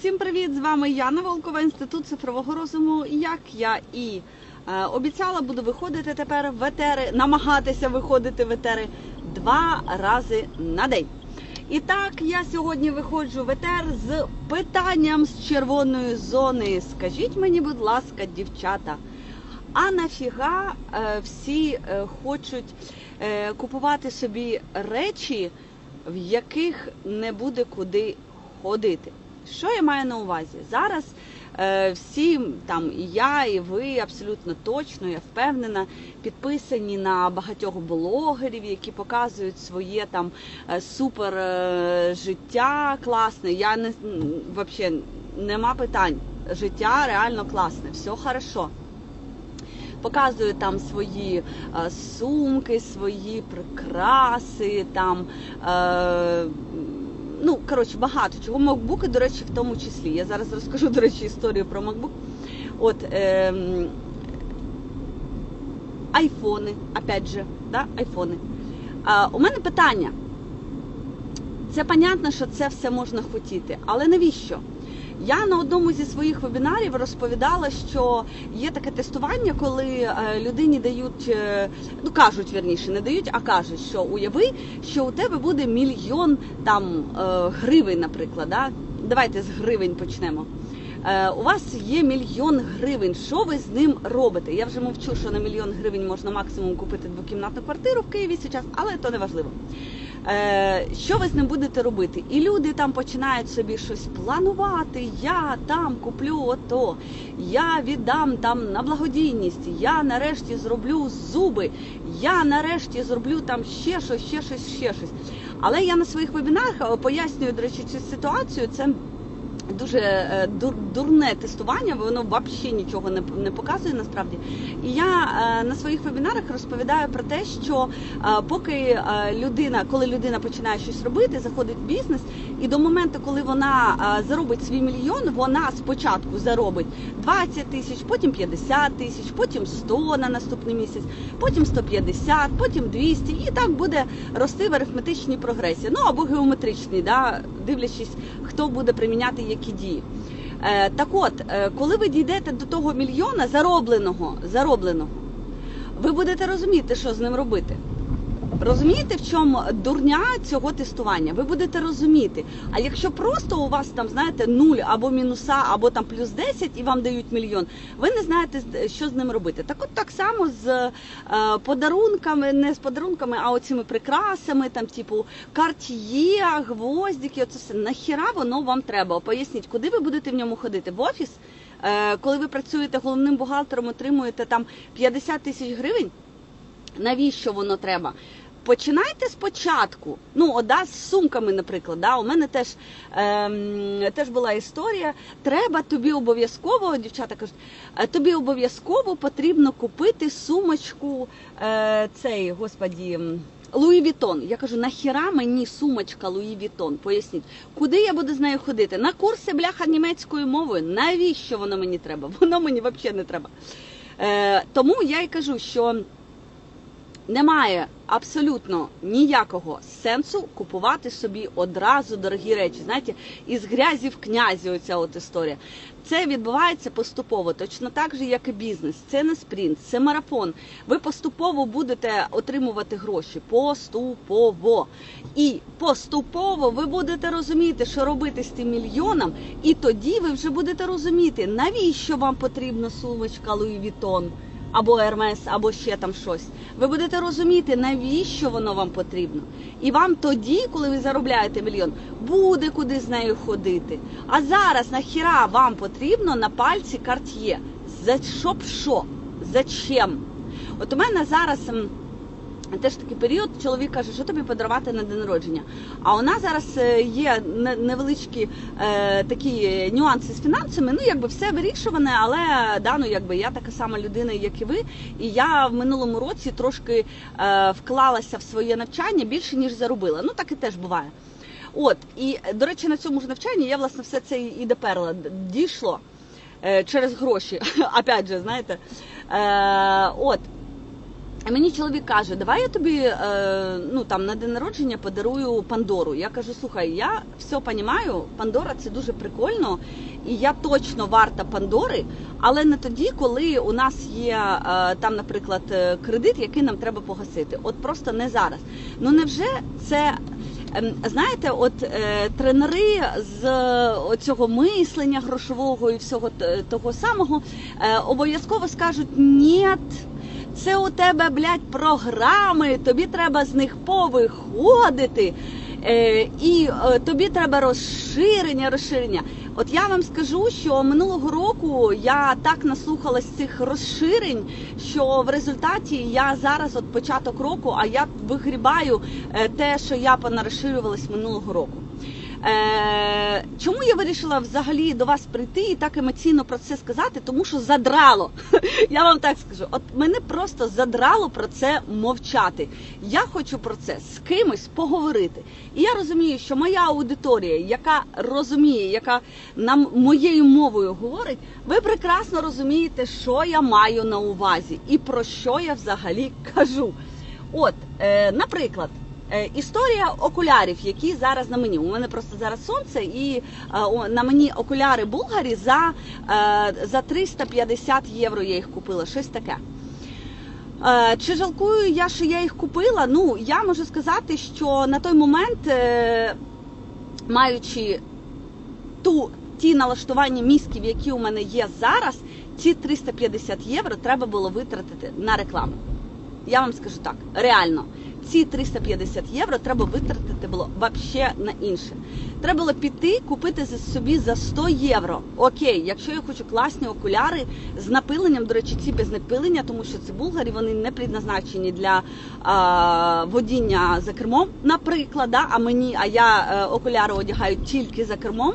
Всім привіт! З вами Яна Волкова, інститут цифрового розуму. Як я і е, обіцяла, буду виходити тепер в етери, намагатися виходити в етери два рази на день. І так, я сьогодні виходжу в етер з питанням з червоної зони. Скажіть мені, будь ласка, дівчата. А нафіга е, всі е, хочуть е, купувати собі речі, в яких не буде куди ходити? Що я маю на увазі? Зараз е, всі там і я, і ви абсолютно точно, я впевнена, підписані на багатьох блогерів, які показують своє там е, супер е, життя класне. Я не взагалі нема питань. Життя реально класне, все хорошо. Показують там свої е, сумки, свої прикраси, там. Е, ну, коротше, багато чого. Макбуки, до речі, в тому числі. Я зараз розкажу, до речі, історію про макбук. От е, айфони, опять же, да, айфони. А, у мене питання. Це понятно, що це все можна хотіти, але навіщо? Я на одному зі своїх вебінарів розповідала, що є таке тестування, коли е, людині дають, е, ну кажуть вірніше, не дають, а кажуть, що уяви, що у тебе буде мільйон там е, гривень, наприклад. Да? Давайте з гривень почнемо. У вас є мільйон гривень. Що ви з ним робите? Я вже мовчу, що на мільйон гривень можна максимум купити двокімнатну квартиру в Києві зараз, але то не важливо. Що ви з ним будете робити? І люди там починають собі щось планувати. Я там куплю ото, я віддам там на благодійність, я нарешті зроблю зуби, я нарешті зроблю там ще щось, ще щось, ще щось. Але я на своїх вебінарах пояснюю, до речі, цю ситуацію. Це дуже е, дур, дурне тестування, воно взагалі нічого не не показує насправді. І я е, на своїх вебінарах розповідаю про те, що е, поки людина, коли людина починає щось робити, заходить в бізнес, і до моменту, коли вона заробить свій мільйон, вона спочатку заробить 20 тисяч, потім 50 тисяч, потім 100 на наступний місяць, потім 150, потім 200, і так буде рости в арифметичній прогресії. Ну або геометричній, да, дивлячись, хто буде приміняти які дії. Е, так от, е, коли ви дійдете до того мільйона заробленого, заробленого, ви будете розуміти, що з ним робити. Розумієте, в чому дурня цього тестування? Ви будете розуміти. А якщо просто у вас там, знаєте, нуль або мінуса, або там плюс 10 і вам дають мільйон, ви не знаєте, що з ним робити. Так от так само з е, подарунками, не з подарунками, а оцими прикрасами, там, типу, карт'є, гвоздики, оце все. Нахіра воно вам треба? Поясніть, куди ви будете в ньому ходити? В офіс? Е, коли ви працюєте головним бухгалтером, отримуєте там 50 тисяч гривень. Навіщо воно треба? Починайте спочатку. Ну, ода з сумками, наприклад. Да? У мене теж ем, теж була історія. Треба тобі обов'язково, дівчата кажуть, «Е, тобі обов'язково потрібно купити сумочку е, цей, господі. Луї Вітон. Я кажу, нахіра мені сумочка Луї Вітон? Поясніть, куди я буду з нею ходити? На курси бляха німецькою мовою. Навіщо воно мені треба? Воно мені взагалі не треба. Е, Тому я й кажу, що немає абсолютно ніякого сенсу купувати собі одразу дорогі речі. Знаєте, із грязі в князі оця от історія. Це відбувається поступово, точно так же, як і бізнес. Це не спринт, це марафон. Ви поступово будете отримувати гроші. Поступово. І поступово ви будете розуміти, що робити з тим мільйоном, і тоді ви вже будете розуміти, навіщо вам потрібна сумочка Луї Вітон або Ермес, або ще там щось. Ви будете розуміти, навіщо воно вам потрібно. І вам тоді, коли ви заробляєте мільйон, буде куди з нею ходити. А зараз нахіра вам потрібно на пальці карт'є. За щоб що? Зачем? От у мене зараз. Теж такий період чоловік каже, що тобі подарувати на день народження. А у нас зараз е, є невеличкі е, такі нюанси з фінансами. Ну, якби все вирішуване, але да, ну, якби я така сама людина, як і ви. І я в минулому році трошки е, вклалася в своє навчання більше ніж заробила. Ну так і теж буває. От і до речі, на цьому ж навчанні я власне все це і доперла. Дійшло е, через гроші. Опять же, знаєте, е, от. Мені чоловік каже, давай я тобі е, ну там на день народження подарую Пандору. Я кажу, слухай, я все розумію, Пандора це дуже прикольно, і я точно варта Пандори, але не тоді, коли у нас є е, там, наприклад, е, кредит, який нам треба погасити. От просто не зараз. Ну невже це? ем, Знаєте, от е, тренери з е, цього мислення грошового і всього того самого обов'язково скажуть ні. Це у тебе, блядь, програми, тобі треба з них повиходити. Е, і е, тобі треба розширення, розширення. От я вам скажу, що минулого року я так наслухалась цих розширень, що в результаті я зараз, от початок року, а я вигрібаю е, те, що я понарозширювалась минулого року. Е, чому я вирішила взагалі до вас прийти і так емоційно про це сказати? Тому що задрало. Я вам так скажу. От мене просто задрало про це мовчати. Я хочу про це з кимось поговорити. І я розумію, що моя аудиторія, яка розуміє, яка нам моєю мовою говорить, ви прекрасно розумієте, що я маю на увазі і про що я взагалі кажу. От, е, наприклад. Е, Історія окулярів, які зараз на мені. У мене просто зараз сонце, і е, на мені окуляри Булгарі за, е, за 350 євро я їх купила. Щось таке. Чи жалкую я, що я їх купила? Ну, я можу сказати, що на той момент, маючи ту, ті налаштування мізків, які у мене є зараз, ці 350 євро треба було витратити на рекламу. Я вам скажу так, реально, ці 350 євро треба витратити було вообще на інше. Треба було піти купити собі за 100 євро. Окей, якщо я хочу класні окуляри з напиленням, до речі, ці без напилення, тому що це булгарі, вони не предназначені для а, водіння за кермом, наприклад, да? а мені, а я е, окуляри одягаю тільки за кермом.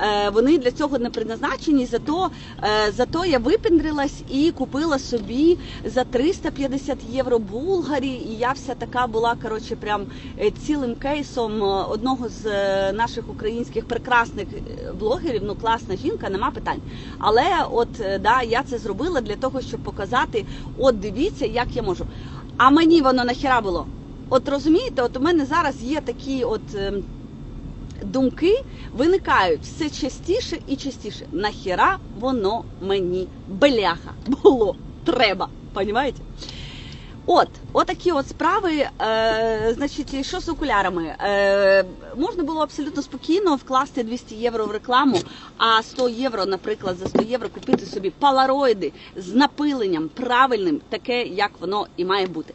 Е, Вони для цього не предназначені, зато, е, зато я випіндрилась і купила собі за 350 євро булгарі. І я вся така була коротше, прям е, цілим кейсом одного з наших українських прекрасних блогерів. Ну, класна жінка, нема питань. Але от да, я це зробила для того, щоб показати: от дивіться, як я можу. А мені воно нахіра було. От розумієте, от у мене зараз є такі от. Думки виникають все частіше і частіше. Нахіра воно мені бляха було треба. Понімаєте? От, отакі от справи. Е, значить, що з окулярами? Е, можна було абсолютно спокійно вкласти 200 євро в рекламу, а 100 євро, наприклад, за 100 євро купити собі палароїди з напиленням правильним, таке, як воно і має бути.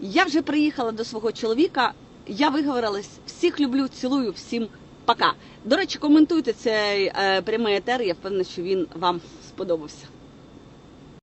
Я вже приїхала до свого чоловіка. Я виговорилась, всіх люблю, цілую, всім пока. До речі, коментуйте цей е, прямий етер. Я впевнена, що він вам сподобався.